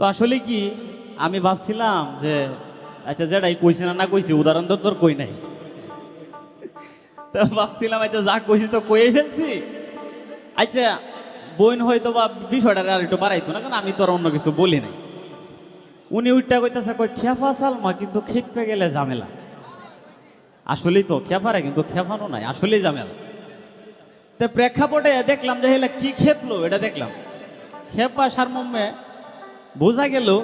তো আসলে কি, আমি ভাবছিলাম যে আচ্ছা যেটাই কইছে না না কইছি, উদাহরণ তো তোর কই নাই। তো ভাবছিলাম আচ্ছা যা কইছি তো কইয়ে ফেলছি। আচ্ছা বোন হয়তো বা বিষয়টা আর একটু বাড়াইতো না, কারণ আমি তো আর অন্য কিছু বলি নাই। উনি উইটা কইতাছে, কই, খেফা সালমা কিন্তু খেপে গেলে ঝামেলা। আসলেই তো খেপারে কিন্তু খেপানো নাই, আসলেই ঝামেলা। তো প্রেক্ষাপটে দেখলাম যে হেলা কি খেপলো, এটা দেখলাম। খেপা সারমর্মে বোঝা গেল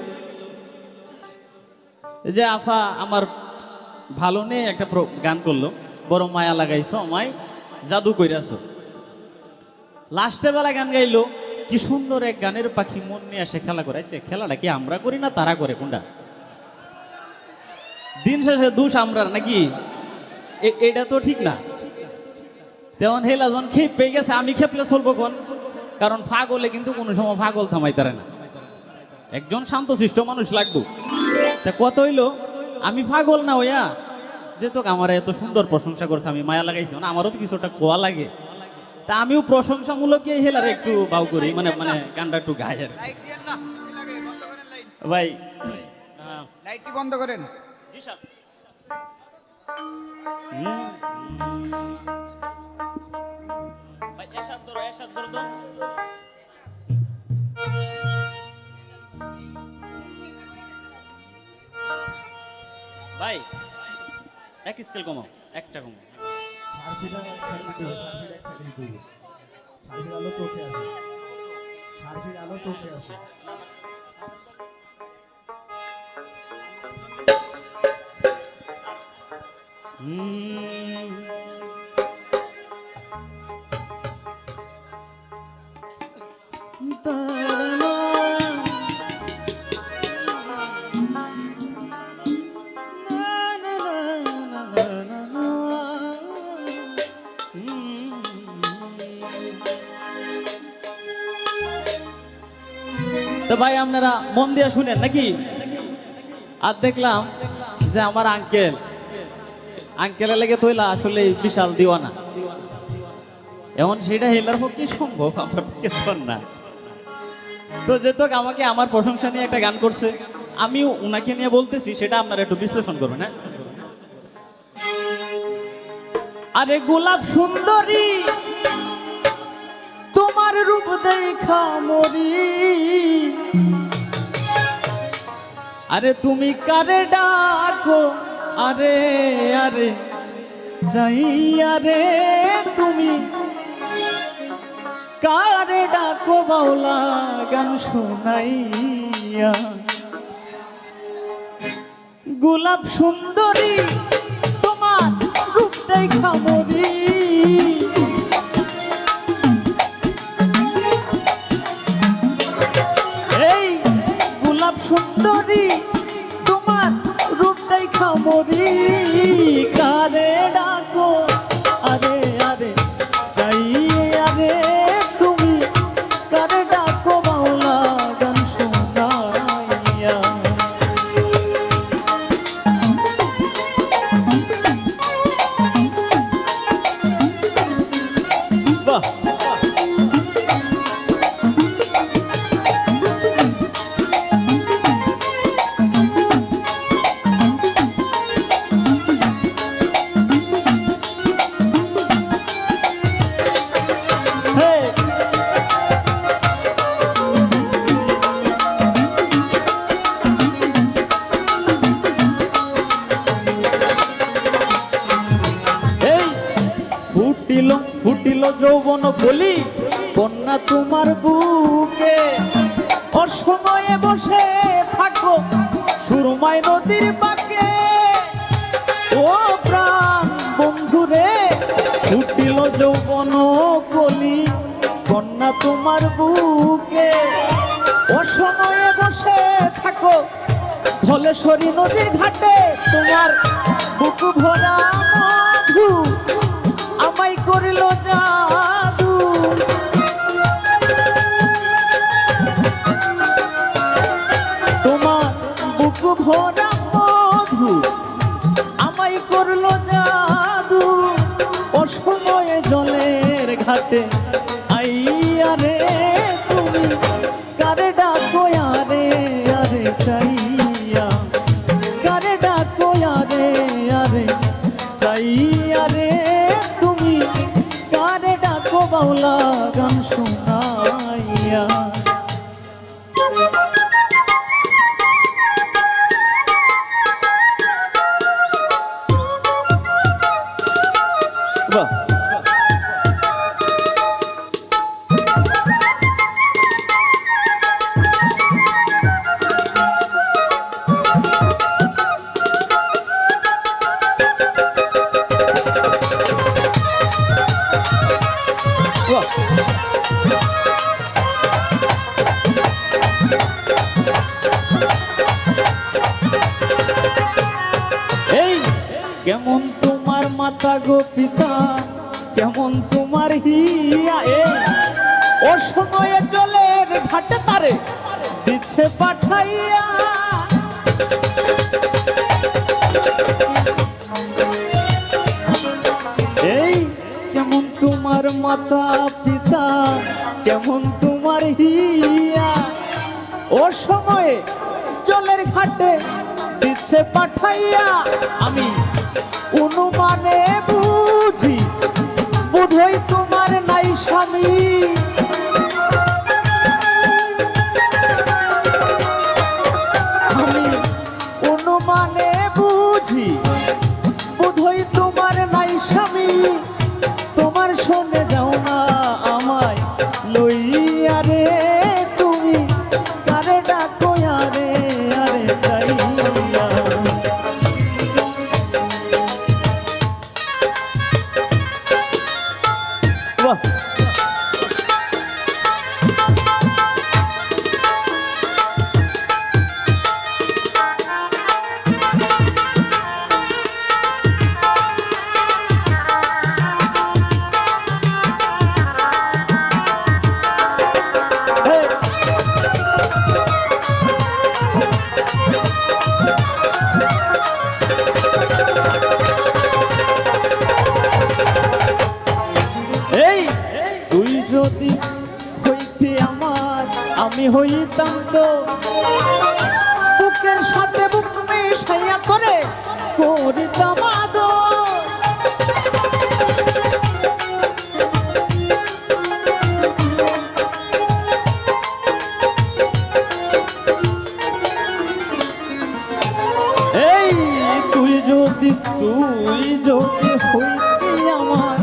যে আফা আমার ভালো নেই একটা গান করল বড় মায়া লাগাইছো আমায় জাদু কইরাছো। লাস্টের বেলা গান গাইলো কি সুন্দর এক গানের পাখি মন নিয়ে এসে খেলা করে আচ্ছা, খেলাটা কি আমরা করি না তারা করে কোনটা? দিন শেষে দুষ আমরা নাকি? এটা তো ঠিক না। তেমন হেলা যখন খেপ পেয়ে গেছে আমি খেপলে চলবো কোন? কারণ ফাগলে কিন্তু কোনো সময় ফাগল থামাইতারে না। একজন শান্তশিষ্ট মানুষ লাগবো। তা কত হইল? আমি পাগল না হইয়া যে তোকে আমার এত সুন্দর প্রশংসা করছে আমি মায়া লাগাইছি। না আমারও তো কিছুটা কোয়া লাগে। তা আমিও প্রশংসামূলক হেলার একটু বাউ করি মানে মানে গানটা একটু আর লাইট ভাই লাইটটি বন্ধ করেন। জি স্যার। ভাই এসার ধরো এসার ধরো। তো ভাই এক স্কেল কমাও একটা কমাও আলো চোখে আসে সার্ফির আলো চোখে আসে হুম। তো ভাই, আপনারা মন দিয়ে শুনেন নাকি? আর দেখলাম যে আমার আঙ্কেল আঙ্কেলের লেগে তৈলা আসলে বিশাল দিওয়ানা। এমন সেটা হেলার পক্ষে সম্ভব, আমার পক্ষে না। তো যেহেতু আমাকে আমার প্রশংসা নিয়ে একটা গান করছে আমিও উনাকে নিয়ে বলতেছি, সেটা আপনারা একটু বিশ্লেষণ করবেন হ্যাঁ? আরে গোলাপ সুন্দরী! তোমার রূপ দেখা মরি। আরে তুমি কারে ডাকো? আরে আরে, চাই, আরে, তুমি কারে ডাকো বাউলা গান শোনাইয়া। গোলাপ সুন্দরী, তোমার রূপ দেখা মরি। মরি যৌবন বলি, কন্যা তোমার বুকে। অসময়ে বসে থাকো সুরমাই নদীর বাঁকে ও প্রাণ বন্ধুরে, ফুটিল যৌবন কলি, কন্যা তোমার বুকে। অসময়ে বসে থাকো, ধলেশ্বরী নদীর ঘাটে, তোমার বুক ভরা মধু। হাটে আইয়া রে তুমি কারে ডাকো আরে আরে চাইয়া। কারে ডাকো আরে আরে চাইয়া রে তুমি কারে ডাকো বাউলা গান শোনাইয়া। কেমন তোমার মাথা গো পিতা? কেমন তোমার হিয়া এ? ও সময়ে জলের ঘাটে তারে দিচ্ছে পাঠাইয়া। এই কেমন তোমার মাতা পিতা? কেমন তোমার হিয়া? ও সময়ে জলের ঘাটে দিচ্ছে পাঠাইয়া। আমি অনুমানে বুঝি বোধই তোমার নাই স্বামী। হইতাম তো। বুকের সাথে বুক মেশাইয়া করে করিতাম এই তুই যদি তুই যদি হইতি আমার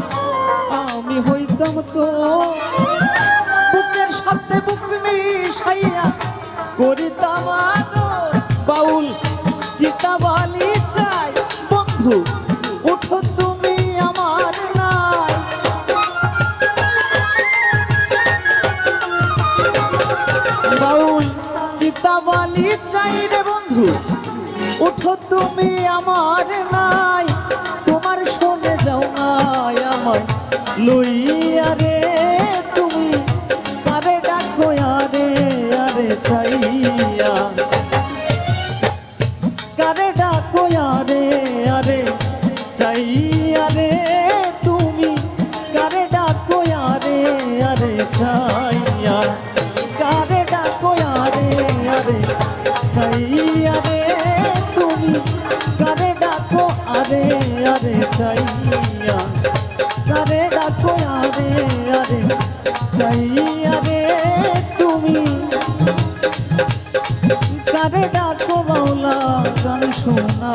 আমি হইতাম তো। বুকের সাথে বুক মিশাইয়া করিতাম। বাউল কিতাবালি চাই বন্ধু আরে চাইয়া রে তুমি কারে ডাকো, আরে আরে, চাইয়া। কারে ডাকো, আরে আরে, চাইয়া রে তুমি। কারে ডাকো বাউলা গান শোনা।